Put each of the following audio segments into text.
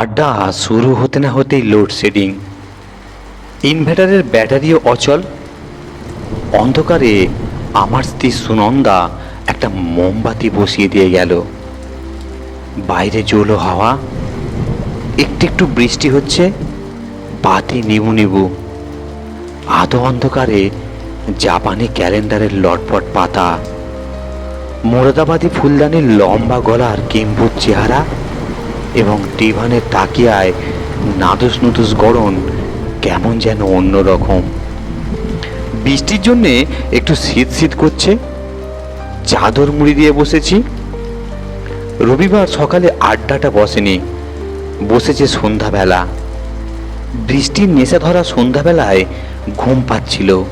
আড্ডা শুরু হতে না হতেই লোডশেডিং ইনভার্টারের ব্যাটারিও অচল। অন্ধকারে আমার স্ত্রী সুনন্দা একটা মোমবাতি বসিয়ে দিয়ে গেল। বাইরে জোলো হাওয়া। একটু একটু বৃষ্টি হচ্ছে। বাতি নিবু নিবু। আধো অন্ধকারে জাপানি ক্যালেন্ডারের লটপট পাতা। মোরাদাবাদী ফুলদানির লম্বা গলার কিম্বুর চেহারা। এবং ডিভানের তাকিয়ায় নাদুস নুদুস গড়ন কেমন যেন অন্যরকম। বৃষ্টির জন্যে একটু শীত শীত করছে। চাদর মুড়ি দিয়ে বসেছি। রবিবার সকালে আড্ডাটা বসেনি। বসেছে সন্ধ্যাবেলা। বৃষ্টির নেশা ধরা সন্ধ্যাবেলায় ঘুম পাচ্ছিল।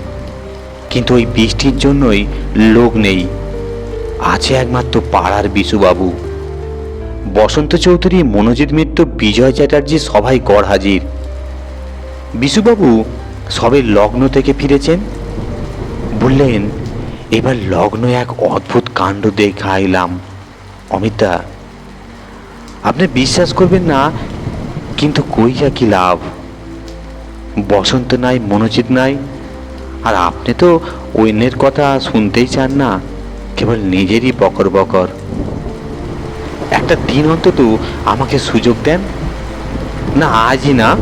কিন্তু ওই বৃষ্টির জন্যই লোক নেই। আছে একমাত্র পাড়ার বিশুবাবু। বসন্ত চৌধুরী, মনোজিৎ মিত্র, বিজয় চ্যাটার্জি সবাই গড় হাজির। বিশুবাবু সবে লগ্ন থেকে ফিরেছেন। বললেন, এবার লগ্ন এক অদ্ভুত কাণ্ড দেখা এলাম অমিতা, আপনি বিশ্বাস করবেন না, কিন্তু কইয়া কি লাভ? বসন্ত নাই, মনোজিৎ নাই, আর আপনি তো অন্যের কথা শুনতেই চান না, কেবল নিজেরই বকর বকর। একটা দিন অন্তত আমাকে সুযোগ দেন। না, আজই না।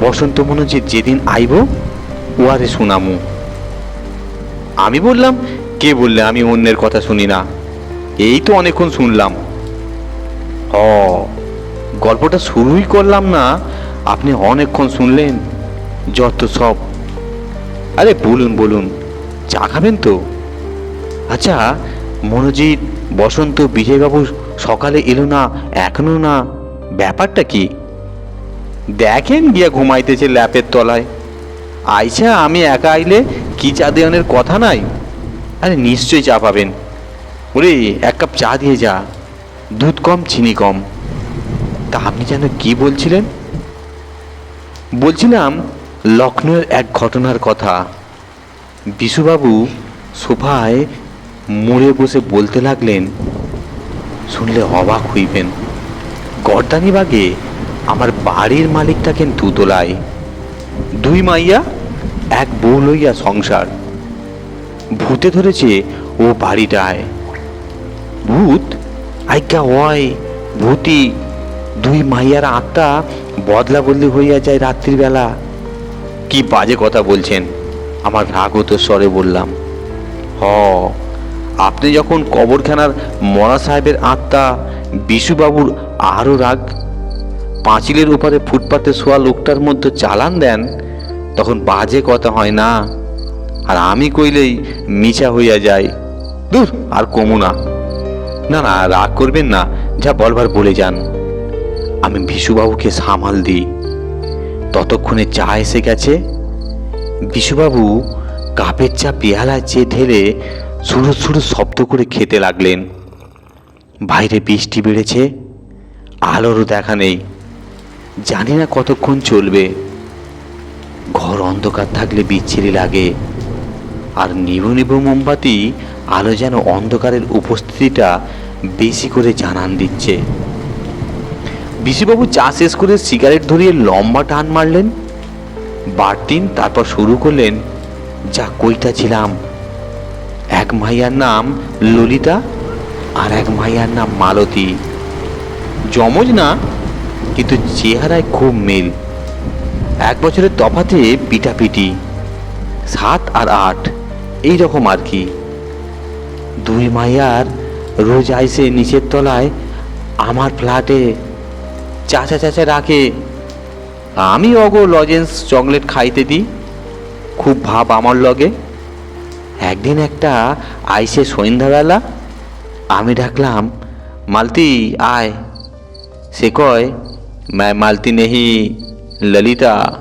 বসন্ত মনোজিৎ যেদিন আইব উয়ারে শুনামু। আমি বললাম, কে বললে? আমি অন্যের কথা শুনি না। এই তো অনেকক্ষণ শুনলাম। ও, গল্পটা শুরুই করলাম না। আপনি অনেকক্ষণ শুনলেন যত সব। আরে, বলুন বলুন, চা খাবেন তো? আচ্ছা মনোজিৎ বসন্ত বিজয়বাবু সকালে এলো না, এখনও না? ব্যাপারটা কি? দেখেন গিয়া ঘুমাইতেছে ল্যাপের তলায়। আইসা, আমি একা আইলে কি চা দেওয়ানের কথা নাই? আরে নিশ্চয়ই চা পাবেন। ওরে এক কাপ চা দিয়ে যা। দুধ কম, চিনি কম। তা আপনি যেন কি বলছিলেন? বলছিলাম লখনৌয়ের এক ঘটনার কথা। বিশুবাবু সোফায় মুড়ে বসে বলতে লাগলেন, শুনলে অবাক হইবেন গর্দানিবাগে আমার বাড়ির মালিক থাকেন দুতলায় দুই মাইয়া, এক বউ লইয়া সংসার। ভূতে ধরেছে ও বাড়িটায়। ভূত, আজ্ঞা ওয় ভূতি, দুই মাইয়ার আত্মা বদলা বদলি হইয়া যায় রাত্রিবেলা কি বাজে কথা বলছেন, আমার রাগত স্বরে বললাম। হ আপনি যখন কবরখানার মরা সাহেবের আত্মা বিশুবাবুর আরও রাগ পাঁচিলের উপরে ফুটপাতে শোয়া লোকটার মধ্যে চালান দেন, তখন বাজে কথা হয় না। আর আমি কইলেই মিছা হইয়া যায়। দূর, আর কমু না। না না, রাগ করবেন না, যা বলবার বলে যান। আমি বিশুবাবুকে সামাল দিই। ততক্ষণে চা এসে গেছে। বিশুবাবু কাপের চা পেয়ালায় চেয়ে ঢেলে সুরু সুরু শব্দ করে খেতে লাগলেন। বাইরে বৃষ্টি বেড়েছে, আলোরও দেখা নেই। জানি না কতক্ষণ চলবে। ঘর অন্ধকার থাকলে বিচ্ছিরি লাগে। আর নিবু নিবু মোমবাতি আলো যেন অন্ধকারের উপস্থিতিটা বেশি করে জানান দিচ্ছে। বিশুবাবু চা শেষ করে সিগারেট ধরিয়ে লম্বা টান মারলেন। বাড়তিন তারপর শুরু করলেন, যা কইটা ছিলাম এক মাইয়ার নাম ললিতা আর এক মাইয়ার নাম মালতী। জমজ না, কিন্তু চেহারায় খুব মিল। এক বছরের তফাতে পিটাপিটি সাত আর আট, এই রকম আর কি। দুই মাইয়ার রোজ আইসে নিচের তলায় আমার ফ্ল্যাটে চাচা চাচা রাখে। আমি অগো লজেন্স চকলেট খাইতে দিই, খুব ভাব আমার লগে। একদিন একটা আইসে সন্ধ্যাবেলা আমি ডাকলাম, মালতি, আয়। সে কয় मैं মালতি নেহি, ললিতা।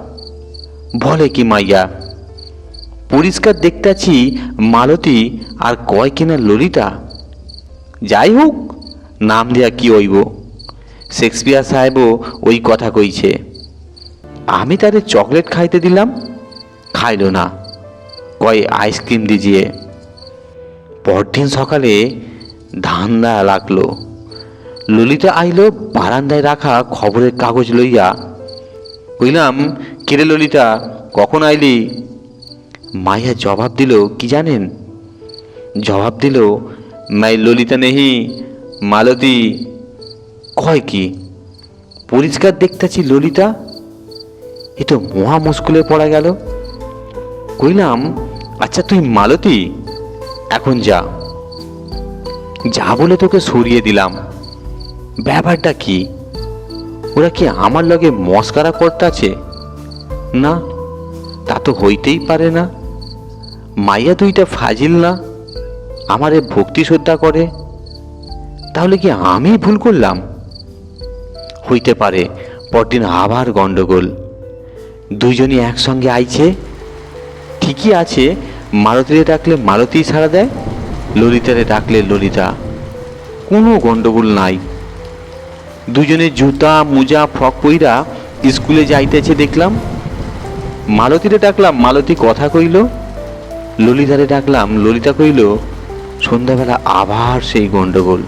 বলে কি মাইয়া, পরিষ্কার দেখতেছি মালতী আর কয় কিনা ললিতা। যাই হোক, নাম দেয়া কি হইব? শেক্সপিয়ার সাহেবও ওই কথা কইছে। আমি তাদের চকলেট খাইতে দিলাম, খাইল না। কয় আইসক্রিম দিজিয়ে পরদিন সকালে ধান্দা লাগল। ললিতা আইল বারান্দায় রাখা খবরের কাগজ লইয়া। কইলাম, কিরে ললিতা, কখন আইলি? মাইয়া জবাব দিল, কি জানেন? জবাব দিল, মাই ললিতা নেহি, মালতী। কয় কি, পরিষ্কার দেখতেছি ললিতা। এ তো মহা মুশকুলে পড়া গেল। কইলাম আচ্ছা তুই মালতী? এখন যা। যা বলে তোকে সরিয়ে দিলাম। ব্যাপারটা কি? ওরা কি আমার লগে মস্কারা করতে আছে? না, তা তো হইতেই পারে না। মাইয়া দুইটা ফাজিল না? আমারে ভক্তি শ্রদ্ধা করে? তাহলে কি আমি ভুল করলাম? হইতে পারে, পরদিন আবার গন্ডগোল। দুইজনই একসঙ্গে আইছে। ঠিকই আছে, মারুতিরে ডাকলে মারুতি ছাড়া দেয়, ললিতারে ডাকলে ললিতা। কোনো গন্ডগোল নাই। দুজনে জুতা, মোজা, ফ্রক পইরা স্কুলে যাইতেছে দেখলাম। মালতীরে ডাকলাম মালতী কথা কইল। ললিতারে ডাকলাম, ললিতা কইল, সন্ধ্যাবেলা আবার সেই গন্ডগোল।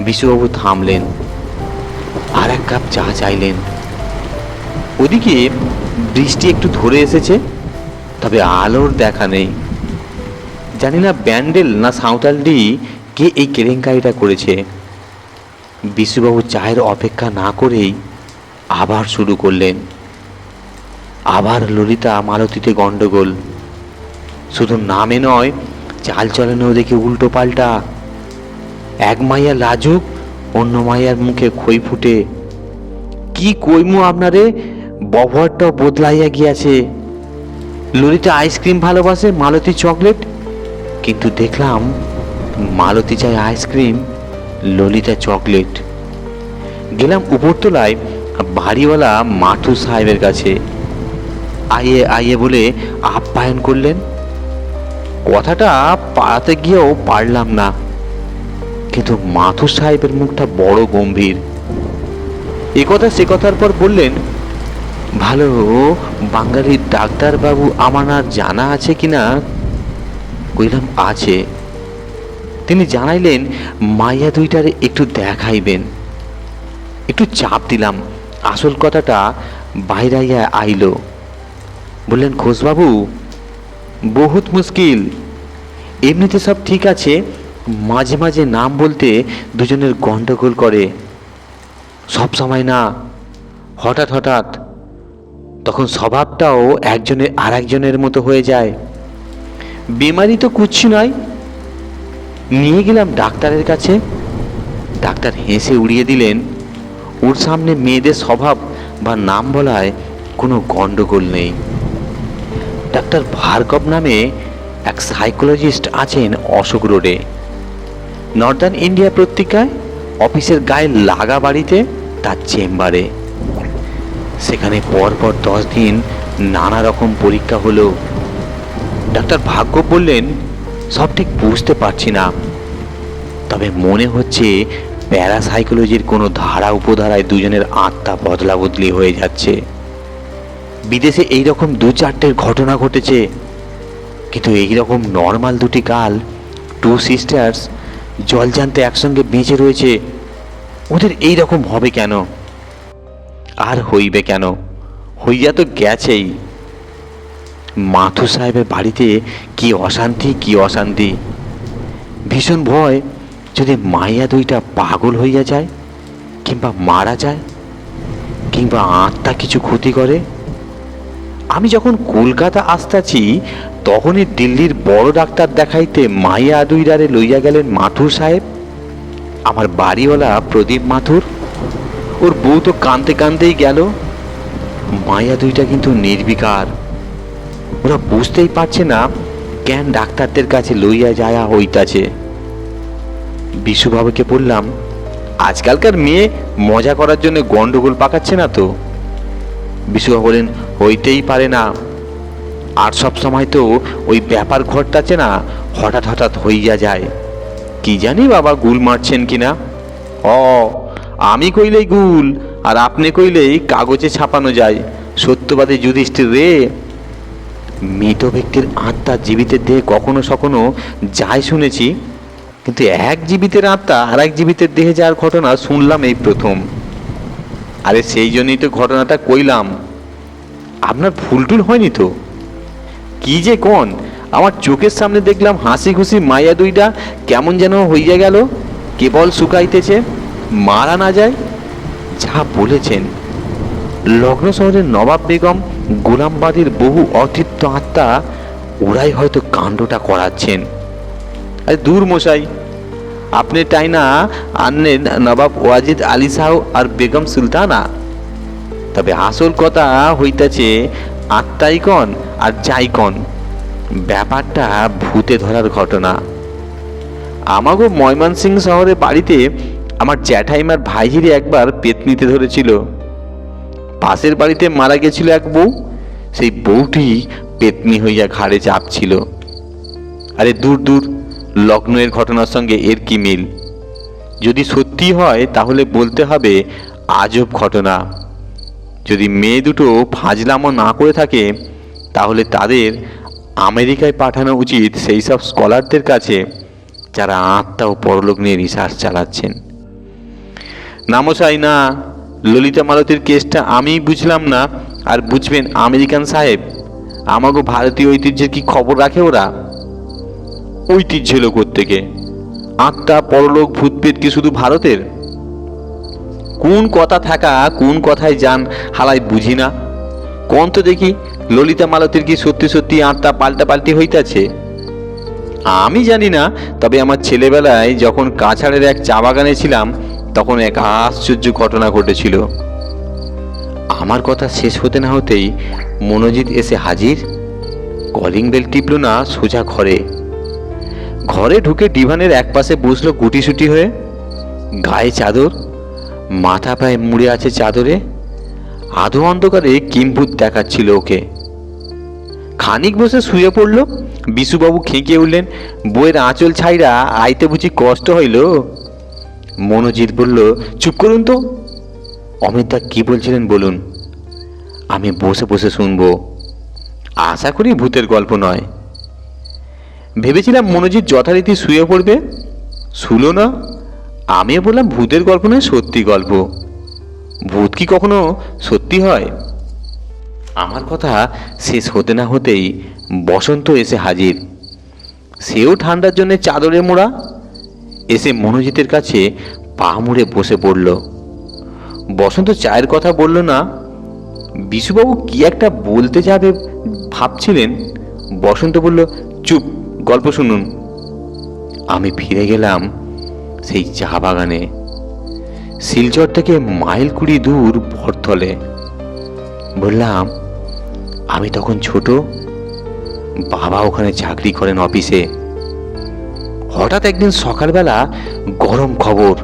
বিশ্ববাবু থামলেন আর এক কাপ চা চাইলেন। ওদিকে বৃষ্টি একটু ধরে এসেছে। তবে আলোর দেখা নেই। জানি না ব্যান্ডেল না সাঁওতালডি কে এই কেলেঙ্কারিটা করেছে। বিশুবাবু চায়ের অপেক্ষা না করেই আবার শুরু করলেন। আবার ললিতা মালতীতে গন্ডগোল শুধু নামে নয়, চাল চলনেও দেখি উল্টো পাল্টা। এক মাইয়া লাজুক, অন্য মাইয়ার মুখে খই ফুটে। কি কইমু আপনারে? ব্যবহারটা বদলাইয়া গিয়াছে। ললিতা আইসক্রিম ভালোবাসে, মালতী চকলেট। কিন্তু দেখলাম মালতী চায় আইসক্রিম, ললিতা চকলেট। গেলাম উপরতলায় বাড়িওয়ালা মাথু সাহেবের কাছে। আইয়ে আইয়ে বলে, আপ্যায়ন করলেন? কথাটা পাড়াতে গিয়েও পারলাম না। কিন্তু মাথু সাহেবের মুখটা বড় গম্ভীর। এ কথা সে কথার পর বললেন ভালো বাঙালির ডাক্তারবাবু আমার আর জানা আছে কিনা? কইলাম, আছে। তিনি জানাইলেন, মাইয়া দুইটারে একটু দেখাইবেন। একটু চাপ দিলাম, আসল কথাটা বাইরাইয়া আইলো। বললেন ঘোষবাবু বহুত মুশকিল। এমনিতে সব ঠিক আছে, মাঝে মাঝে নাম বলতে দুজনের গন্ডগোল করে। সব সময় না, হঠাৎ হঠাৎ তখন স্বভাবটাও একজনের আর একজনের মতো হয়ে যায়। বিমারি তো কুচ্ছি নয়। নিয়ে গেলাম ডাক্তারের কাছে। ডাক্তার হেসে উড়িয়ে দিলেন, ওর সামনে মেয়েদের স্বভাব বা নাম বলায় কোনো গণ্ডগোল নেই। ডাক্তার ভার্গব নামে এক সাইকোলজিস্ট আছেন অশোক রোডে। নর্দার্ন ইন্ডিয়া পত্রিকায় অফিসের গায়ে লাগা বাড়িতে, তার চেম্বারে। সেখানে পরপর দশ দিন নানা রকম পরীক্ষা হলো। ডাক্তার ভাগ্য বললেন, সব ঠিক বুঝতে পারছি না। তবে মনে হচ্ছে প্যারাসাইকোলজির কোনো ধারা উপধারায় দুজনের আত্মা বদলা বদলি হয়ে যাচ্ছে। বিদেশে এই রকম দু চারটের ঘটনা ঘটেছে। কিন্তু এই রকম নর্মাল দুটি গাল, টু সিস্টার্স, জল জানতে একসঙ্গে বেঁচে রয়েছে, ওদের এই রকম হবে কেন? আর হইবে কেন? হইয়া তো গেছেই। মাথু সাহেবের বাড়িতে কি অশান্তি কি অশান্তি? ভীষণ ভয়, যদি মাইয়া দুইটা পাগল হইয়া যায়, কিংবা মারা যায়, কিংবা আত্মা কিছু ক্ষতি করে? আমি যখন কলকাতা আসতাছি, তখনই দিল্লির বড় ডাক্তার দেখাইতে মাইয়া দুইরারে লইয়া গেলেন মাথুর সাহেব। আমার বাড়িওয়ালা প্রদীপ মাথুর। ওর বউ তো কানতে কানতেই গেল। মায়া দুইটা কিন্তু নির্বিকার। ওরা বুঝতেই পারছে না কেন ডাক্তারদের কাছে লইয়া যায়া হইতাছে। বিশুবাবুকে বললাম, আজকালকার মেয়ে মজা করার জন্য গন্ডগোল পাকাচ্ছে না তো? বিশুবাবু বলেন হইতেই পারে না। আর সব সময় তো ওই ব্যাপার ঘটতাছে না, হঠাৎ হঠাৎ হইয়া যায়। কি জানি বাবা গুল মারছেন কিনা? ও আমি কইলেই গুল, আর আপনি কইলেই কাগজে ছাপানো যায়। সত্যবাদী যুধিষ্ঠির রে, মৃত ব্যক্তির আত্মা জীবিতের দেহে কখনো সখনো যায় শুনেছি, কিন্তু এক জীবিতের আত্মা আর এক জীবিতের দেহে যাওয়ার ঘটনা শুনলাম এই প্রথম। আরে সেই জন্যই তো ঘটনাটা কইলাম। আপনার ভুলটুল হয়নি তো? কি যে কোন, আমার চোখের সামনে দেখলাম হাসি খুশি মায়া দুইটা কেমন যেন হইয়া গেল, কেবল শুকাইতেছে। মারা না যায়? যা বলেছেন। লগ্ন শহরের নবাব বেগম, গোলামবাদীর বহু অতৃপ্ত আত্মা, ওরাই হয়তো কাণ্ডটা করাচ্ছেন। আরে দূর মশাই, আপনি তাই না আনলেন নবাব ওয়াজিদ আলী শাহ আর বেগম সুলতানা? তবে আসল কথা হইতাছে আত্মাই কন আর যাই কন ব্যাপারটা ভূতে ধরার ঘটনা। আমাগো ময়মনসিং শহরে বাড়িতে আমার জ্যাঠাইমার ভাইজিরে একবার পেতনিতে ধরেছিল। পাশের বাড়িতে মারা গেছিল এক বউ, সেই বউটি পেতনি হইয়া ঘাড়ে চাপছিল। আরে দূর দূর, লগ্নের ঘটনার সঙ্গে এর কি মিল? যদি সত্যি হয়, তাহলে বলতে হবে আজব ঘটনা। যদি মেয়ে দুটো ফাজলামো না করে থাকে, তাহলে তাদের আমেরিকায় পাঠানো উচিত সেই সব স্কলারদের কাছে, যারা আত্মা ও পরলোক নিয়ে রিসার্চ চালাচ্ছেন। নামসাই না। ললিতা মালতীর কেসটা আমি বুঝলাম না। আর বুঝবেন, আমেরিকান সাহেব, আমাগো ভারতীয় ঐতিহ্যের কি খবর রাখে ওরা? ঐতিহ্য এলো থেকে আত্মা, পরলোক ভূতপেত কি শুধু ভারতের? কোন কথা থাকা, কোন কথায় যান, হালাই বুঝি না। কোন তো দেখি, ললিতা মালতীর কি সত্যি সত্যি আত্মা পাল্টা পাল্টি হইতাছে? আমি জানি না, তবে আমার ছেলেবেলায় যখন কাছাড়ের এক চা বাগানে ছিলাম তখন এক আশ্চর্য ঘটনা ঘটেছিল। আমার কথা শেষ হতে না হতেই মনোজিৎ এসে হাজির। কলিং বেল টিপল না, সোজা ঘরে। ঘরে ঢুকে ডিভানের এক পাশে বসল গুটিসুটি হয়ে। গায়ে চাদর, মাথা পায়ে মুড়ে আছে চাদরে। আধো অন্ধকারে কিম্ভূত দেখাচ্ছিল ওকে। খানিক বসে শুয়ে পড়ল, বিশুবাবু খেঁকে উঠলেন বইয়ের আঁচল ছাইরা আইতে বুঝি কষ্ট হইল? মনোজিৎ বলল, চুপ করুন তো। অমিতদা কি বলছিলেন বলুন। আমি বসে বসে শুনব। আশা করি ভূতের গল্প নয়। ভেবেছিলাম মনোজিৎ যথারীতি শুয়ে পড়বে। শুলো না, আমিও বললাম ভূতের গল্প নয়, সত্যি গল্প। ভূত কি কখনো সত্যি হয়? আমার কথা শেষ হতে না হতেই বসন্ত এসে হাজির। সেও ঠান্ডার জন্য চাদরে মোড়া এসে মনোজিতের কাছে পা মুড়ে বসে পড়ল। বসন্ত চায়ের কথা বলল না, বিশুবাবু কি একটা বলতে যাবে ভাবছিলেন। বসন্ত বলল, চুপ, গল্প শুনুন। আমি ফিরে গেলাম সেই চা বাগানে। শিলচর থেকে মাইল কুড়ি দূর ভরতলে। বললাম, আমি তখন ছোট, বাবা ওখানে চাকরি করেন অফিসে। হঠাৎ একদিন সকালবেলা গরম খবর।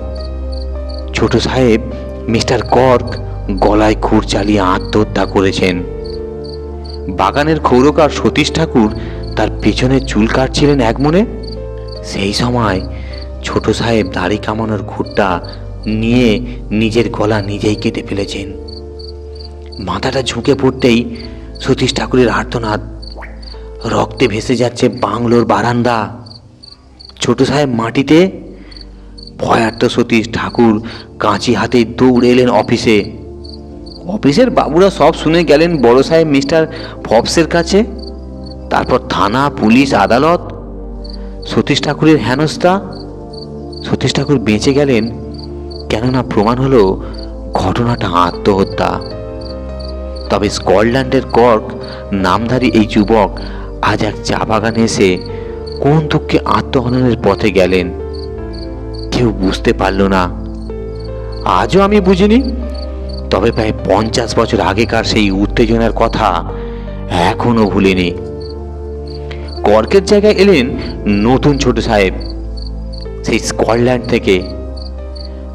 ছোট সাহেব মিস্টার কর্ক গলায় খুর চালিয়ে আত্মহত্যা করেছেন। বাগানের খৌরকার সতীশ ঠাকুর তার পেছনে চুল কাটছিলেন এক মনে। সেই সময় ছোট সাহেব দাড়ি কামানোর খুঁটটা নিয়ে নিজের গলা নিজেই কেটে ফেলেছেন। মাথাটা ঝুঁকে পড়তেই সতীশ ঠাকুরের আর্তনাদ। রক্তে ভেসে যাচ্ছে বাংলোর বারান্দা। ছোট সাহেব মাটিতে? ভয়ার্ত সতীশ ঠাকুর কাঁচি হাতে দৌড়ে এলেন অফিসে। অফিসের বাবুরা সব শুনে গেলেন বড় সাহেব মিস্টার ফবসের কাছে। তারপর থানা, পুলিশ, আদালত। সতীশ ঠাকুরের হেনস্থা। সতীশ ঠাকুর বেঁচে গেলেন, কেননা প্রমাণ হলো ঘটনাটা আত্মহত্যা। তবে স্কটল্যান্ডের কর্ক, নামধারী এই যুবক আজ এক চা বাগানে এসে কোন দুঃখে আত্মহননের পথে গেলেন। কেউ বুঝতে পারল না। আজও আমি বুঝিনি, তবে প্রায় পঞ্চাশ বছর আগেকার সেই উত্তেজনার কথা এখনও ভুলিনি। কর্কের জায়গায় এলেন নতুন ছোট সাহেব, সেই স্কটল্যান্ড থেকে।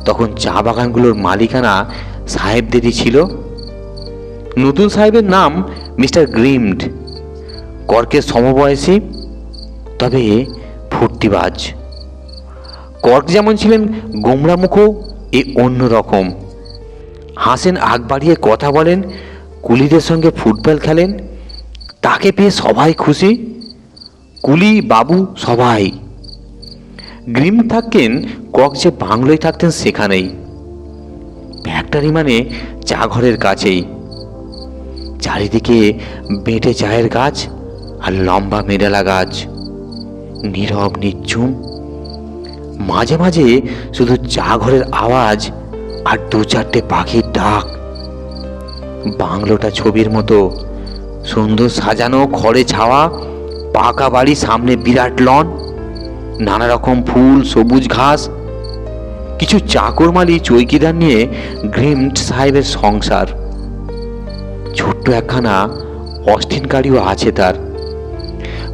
তখন চা বাগানগুলোর মালিকানা সাহেবদেরই ছিল। নতুন সাহেবের নাম মিস্টার গ্রিমড, কর্কের সমবয়সী তবে ফুর্তিবাজ। কর্ক যেমন ছিলেন গোমরামুখো এ অন্য রকম। হাসেন আগ বাড়িয়ে কথা বলেন, কুলিদের সঙ্গে ফুটবল খেলেন, তাকে পেয়ে সবাই খুশি, কুলি বাবু সবাই। গ্রিম থাকতেন কক যে বাংলোয় থাকতেন সেখানেই। ফ্যাক্টরি মানে চা ঘরের কাছেই। চারিদিকে বেঁটে চায়ের গাছ আর লম্বা মেডালা গাছ। নীরব নিচ্ছুম মাঝে মাঝে শুধু চা ঘরের আওয়াজ আর দু চারটে পাখির ডাক। বাংলোটা ছবির মতো। সুন্দর সাজানো খড়ে ছাওয়া, পাকা বাড়ি সামনে বিরাট লন, নানা রকম ফুল, সবুজ ঘাস। কিছু চাকরমালি চৌকিদার নিয়ে গ্রিমড সাহেবের সংসার। ছোট্ট একখানা অস্টিন আছে তার।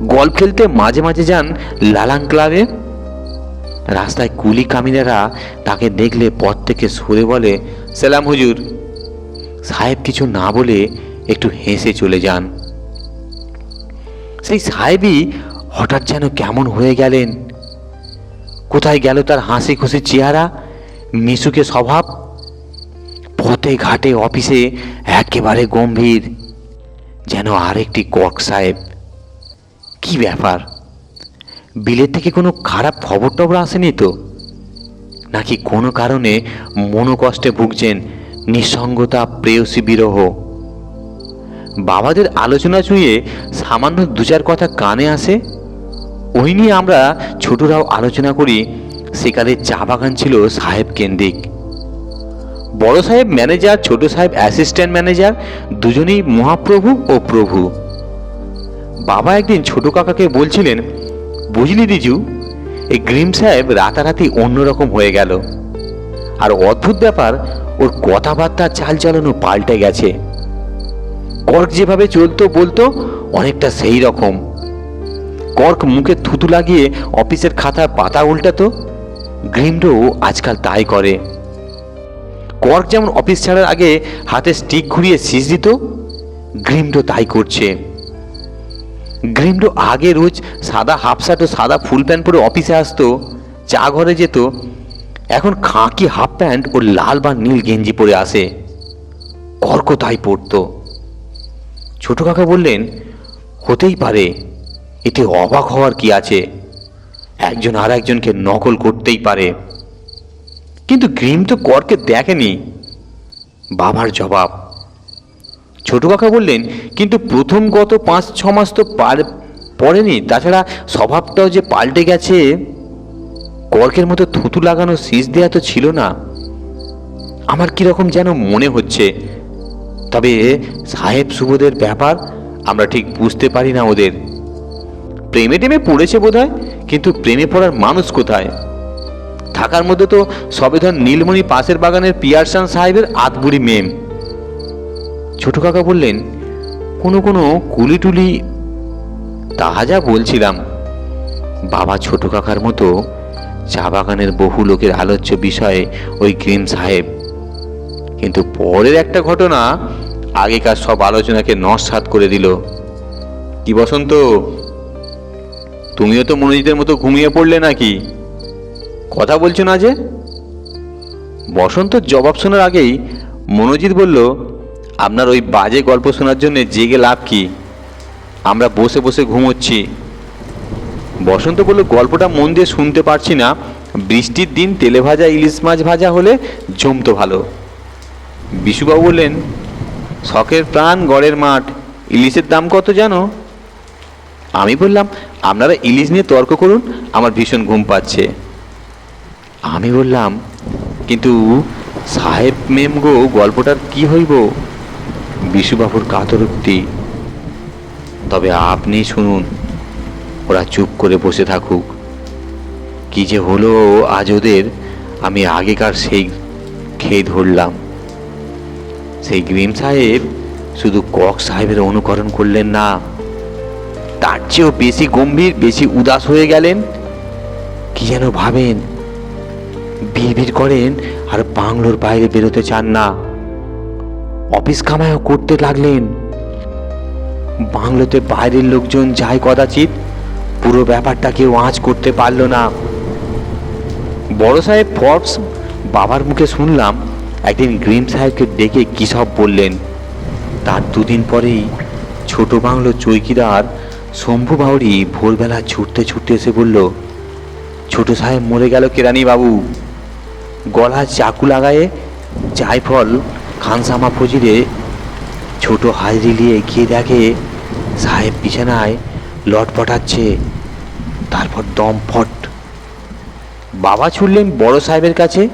গল্ফ খেলতে মাঝে মাঝে যান লালাং ক্লাবে? রাস্তায় কুলি কামিনেরা তাকে দেখলে পথ থেকে সরে বলে, সেলাম হুজুর। সাহেব কিছু না বলে একটু হেসে চলে যান। সেই সাহেবই হঠাৎ যেন কেমন হয়ে গেলেন। কোথায় গেল তার হাসি খুশি চেহারা? মিশুকে স্বভাব? পথে ঘাটে অফিসে একেবারে গম্ভীর। যেন আরেকটি কক সাহেব কি ব্যাপার? বিলের থেকে কোনো খারাপ খবর টবর আসেনি তো? নাকি কোনো কারণে মনোকষ্টে ভুগছেন নিঃসঙ্গতা প্রেয়সী বিরহ? বাবাদের আলোচনা ছুঁয়ে সামান্য দু চার কথা কানে আসে? ওই নিয়ে আমরা ছোটরাও আলোচনা করি, সেকালে চা বাগান ছিল সাহেব কেন্দ্রিক। বড় সাহেব ম্যানেজার, ছোট সাহেব অ্যাসিস্ট্যান্ট ম্যানেজার, দুজনেই মহাপ্রভু ও প্রভু। বাবা একদিন ছোট কাকাকে বলছিলেন, বুঝলি দিজু, এই গ্রিম সাহেব রাতারাতি অন্যরকম হয়ে গেল। আর অদ্ভুত ব্যাপার, ওর কথাবার্তা চাল চালানো পাল্টে গেছে। কর্ক যেভাবে চলতো বলতো, অনেকটা সেই রকম। কর্ক মুখে থুতু লাগিয়ে অফিসের খাতার পাতা উল্টাতো গ্রিমডো আজকাল তাই করে। কর্ক যেমন অফিস ছাড়ার আগে হাতে স্টিক ঘুরিয়ে সিজ দিত গ্রিমডো তাই করছে। গ্রিমডো আগে রোজ সাদা হাফ শার্ট ও সাদা ফুল প্যান্ট পরে অফিসে আসতো, চা ঘরে যেত। এখন খাঁকি হাফ প্যান্ট ও লাল বা নীল গেঞ্জি পরে আসে। কর্ক তাই পরতো ছোট কাকা বললেন, হতেই পারে, এতে অবাক হওয়ার কি আছে? একজন আর একজনকে নকল করতেই পারে। কিন্তু গ্রিম তো করকে দেখেনি। বাবার জবাব ছোট কাকা বললেন, কিন্তু প্রথম গত পাঁচ, ছ মাস তো পার- পড়েনি। তাছাড়া স্বভাবটাও যে পাল্টে গেছে, কর্কের মতো থুতু লাগানো শীষ দেয়া তো ছিল না। আমার কীরকম যেন মনে হচ্ছে। তবে সাহেব সুবোধের ব্যাপার আমরা ঠিক বুঝতে পারি না ওদের। প্রেমে টেমে পড়েছে বোধহয়, কিন্তু প্রেমে পড়ার মানুষ কোথায়? থাকার মধ্যে তো সবে ধর নীলমণি পাশের বাগানের পিয়ারসান সাহেবের আতবুড়ি মেম। ছোট কাকা বললেন, কোনো কোনো কুলি টুলি তাহা যা বলছিলাম। বাবা ছোট কাকার মতো চা বাগানের বহু লোকের আলোচ্য বিষয়ে ওই গ্রিম সাহেব। কিন্তু পরের একটা ঘটনা আগেকার সব আলোচনাকে নস্বাত করে দিল। কি বসন্ত, তুমিও তো মনোজিতের মতো ঘুমিয়ে পড়লে নাকি? কথা বলছো না যে? বসন্ত জবাব শোনার আগেই মনোজিৎ বলল আপনার ওই বাজে গল্প শোনার জন্য জেগে লাভ কি? আমরা বসে বসে ঘুমোচ্ছি। বসন্ত বলল, গল্পটা মন দিয়ে শুনতে পারছি না। বৃষ্টির দিন তেলে ভাজা ইলিশ মাছ ভাজা হলে জমতো ভালো। বিশুবাবু বললেন, শখের প্রাণ গড়ের মাঠ, ইলিশের দাম কত জানো? আমি বললাম, আপনারা ইলিশ নিয়ে তর্ক করুন, আমার ভীষণ ঘুম পাচ্ছে। আমি বললাম, কিন্তু সাহেব মেম গো, গল্পটার কি হইব? বিশুবাবুর কাতরোক্তি তবে আপনি শুনুন, ওরা চুপ করে বসে থাকুক। কি যে হলো আজ ওদের, আমি আগেকার সেই খেয়ে ধরলাম। সেই গ্রিম সাহেব শুধু কক সাহেবের অনুকরণ করলেন না, তার চেয়েও বেশি গম্ভীর, বেশি উদাস হয়ে গেলেন। কি যেন ভাবেন বিড় করেন আর বাংলোর বাইরে বেরোতে চান না। অফিস কামাইও করতে লাগলেন। বাংলোতে বাইরের লোকজন যায় কদাচিৎ, পুরো ব্যাপারটা কেউ আঁচ করতে পারল না। বড় সাহেব ফর্বস, বাবার মুখে শুনলাম, একদিন গ্রিম সাহেবকে ডেকে কী সব বললেন। তার দুদিন পরেই ছোট বাংলো চৌকিদার শম্ভু বাউরি ভোরবেলা ছুটতে ছুটতে এসে বলল, ছোট সাহেব মরে গেল কেরানি বাবু গলা চাকু লাগায়ে জায়ফল খানসামা ফজিরে ছোট হাজরি নিয়ে গিয়ে দেখে সাহেব বিছানায় লটপটাচ্ছে তারপর দম ফট। বাবা ছুটলেন বড় সাহেবের কাছে।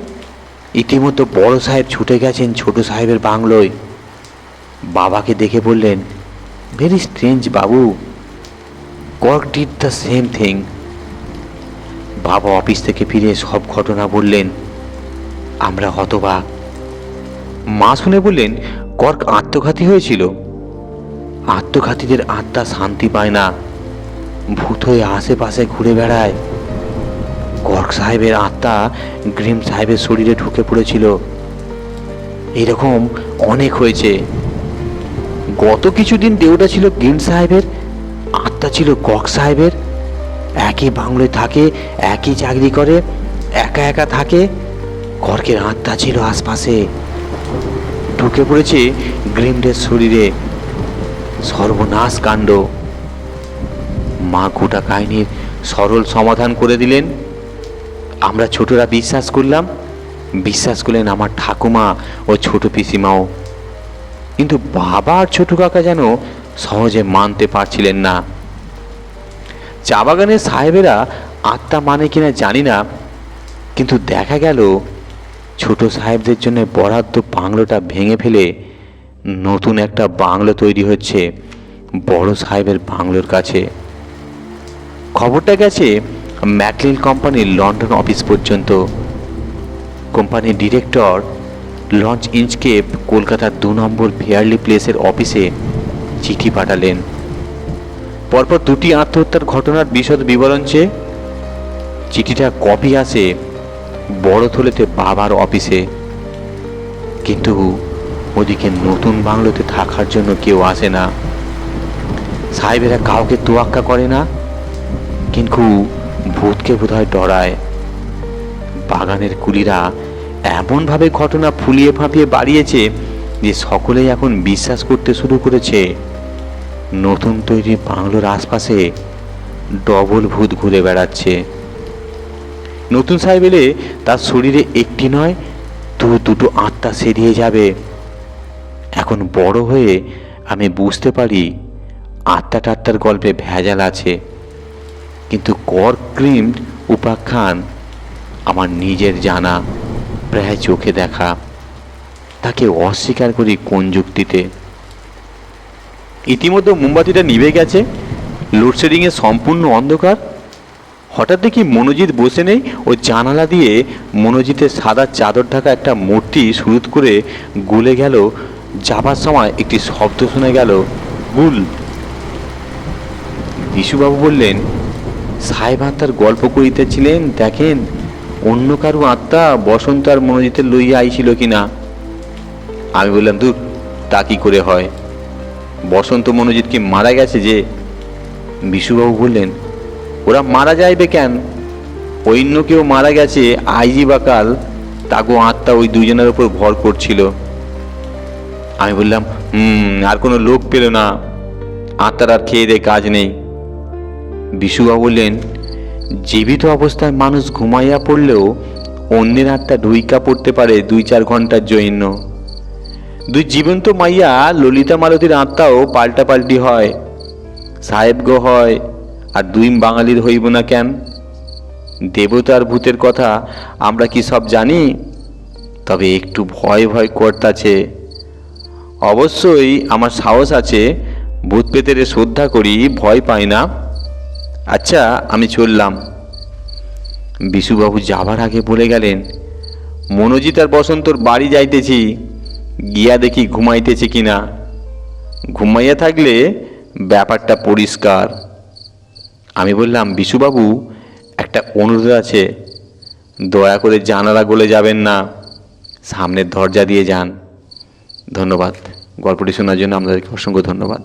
ইতিমধ্যে বড় সাহেব ছুটে গেছেন ছোট সাহেবের বাংলোয়। বাবাকে দেখে বললেন ভেরি স্ট্রেঞ্জ বাবু। কর্ক ডিড দ্য সেম থিং বাবা অফিস থেকে ফিরে সব ঘটনা বললেন। আমরা হতবাক। মা শুনে বললেন, কর্ক আত্মঘাতী হয়েছিল। আত্মঘাতীদের আত্মা শান্তি পায় না। ভূত হয়ে আশেপাশে ঘুরে বেড়ায়। কর্ক সাহেবের আত্মা গ্রিম সাহেবের শরীরে ঢুকে পড়েছিল। এরকম অনেক হয়েছে। গত কিছুদিন দেওটা ছিল গ্রিম সাহেবের, আত্মা ছিল কক সাহেবের। একই বাংলোয় থাকে, একই চাকরি করে, একা একা থাকে। কর্কের আত্মা ছিল আশপাশে। ঢুকে পড়েছে গ্রিমদের শরীরে। সর্বনাশ কাণ্ড মা গোটা কাহিনীর সরল সমাধান করে দিলেন। আমরা ছোটরা বিশ্বাস করলাম। বিশ্বাস করলেন আমার ঠাকুমা ও ছোট পিসিমাও। কিন্তু বাবা আর ছোট কাকা যেন সহজে মানতে পারছিলেন না। চা বাগানের সাহেবেরা আত্মা মানে কিনা জানি না, কিন্তু দেখা গেল ছোট সাহেবদের জন্য বরাদ্দ বাংলোটা ভেঙে ফেলে নতুন একটা বাংলো তৈরি হচ্ছে বড় সাহেবের বাংলোর কাছে। খবরটা গেছে ম্যাকলিন কোম্পানির লন্ডন অফিস পর্যন্ত। কোম্পানির ডিরেক্টর লঞ্চ ইঞ্চকেপ কলকাতার দু নম্বর ফেয়ারলি প্লেসের অফিসে চিঠি পাঠালেন। পরপর দুটি আত্মহত্যার ঘটনার বিশদ বিবরণ চেয়ে চিঠিটা কপি আসে বড় থলেতে বাবার অফিসে। কিন্তু ওদিকে নতুন বাংলোতে থাকার জন্য কেউ আসে না। সাহেবেরা কাউকে তোয়াক্কা করে না। কিন্তু ভূতকে বোধহয় ডরায়। বাগানের কুলিরা এমনভাবে ঘটনা ফুলিয়ে ফাঁপিয়ে বাড়িয়েছে যে সকলেই এখন বিশ্বাস করতে শুরু করেছে। নতুন তৈরি বাংলোর আশপাশে ডবল ভূত ঘুরে বেড়াচ্ছে। নতুন সাহেব এলে তার শরীরে একটি নয় দু দুটো আত্মা সেরিয়ে যাবে। এখন বড় হয়ে আমি বুঝতে পারি আত্মা টাত্মার গল্পে ভেজাল আছে। কিন্তু কর ক্রিম উপাখ্যান আমার নিজের জানা, প্রায় চোখে দেখা। তাকে অস্বীকার করি কোন যুক্তিতে? ইতিমধ্যে মোমবাতিটা নিভে গেছে, লোডশেডিংয়ে সম্পূর্ণ অন্ধকার। হঠাৎ দেখি মনোজিৎ বসে নেই ও জানালা দিয়ে মনোজিতের সাদা চাদর ঢাকা একটা মূর্তি শুরু করে গুলে গেল। যাবার সময় একটি শব্দ শুনে গেল গুল বিশুবাবু বললেন, সাহেব আত্মার গল্প করিতেছিলেন, দেখেন, অন্য কারও আত্মা বসন্ত আর মনোজিতের লইয়া আইছিল কিনা? আমি বললাম দূর তা কি করে হয়? বসন্ত মনোজিৎ কি মারা গেছে যে? বিশুবাবু বললেন ওরা মারা যাইবে কেন? অন্য কেউ মারা গেছে, আইজি বা কাল, তাগো আত্মা ওই দুজনের ওপর ভর করছিল। আমি বললাম, হুম, আর কোনো লোক পেল না। আত্মার আর খেয়ে দে, কাজ নেই। বিশুবা বললেন, জীবিত অবস্থায় মানুষ ঘুমাইয়া পড়লেও অন্যের আত্মা ঢুইকা পড়তে পারে দুই চার ঘণ্টার জন্য। দুই জীবন্ত মাইয়া ললিতা মালতীর আত্মাও পাল্টাপাল্টি হয় সাহেব গো হয় আর দুই বাঙালির হইব না কেন? দেবতার ভূতের কথা আমরা কি সব জানি? তবে একটু ভয় ভয় করতাছে। অবশ্যই আমার সাহস আছে, ভূত পেতেরে শ্রদ্ধা করি, ভয় পাই না। আচ্ছা আমি চললাম। বিশুবাবু যাবার আগে বলে গেলেন মনোজিৎ আর বসন্তর বাড়ি যাইতেছি, গিয়া দেখি ঘুমাইতেছে কিনা। ঘুমাইয়া থাকলে ব্যাপারটা পরিষ্কার। আমি বললাম, বিশুবাবু, একটা অনুরোধ আছে। দয়া করে জানালা গলে যাবেন না। সামনের দরজা দিয়ে যান। ধন্যবাদ। গল্পটি শোনার জন্য আপনাদেরকে অসংখ্য ধন্যবাদ।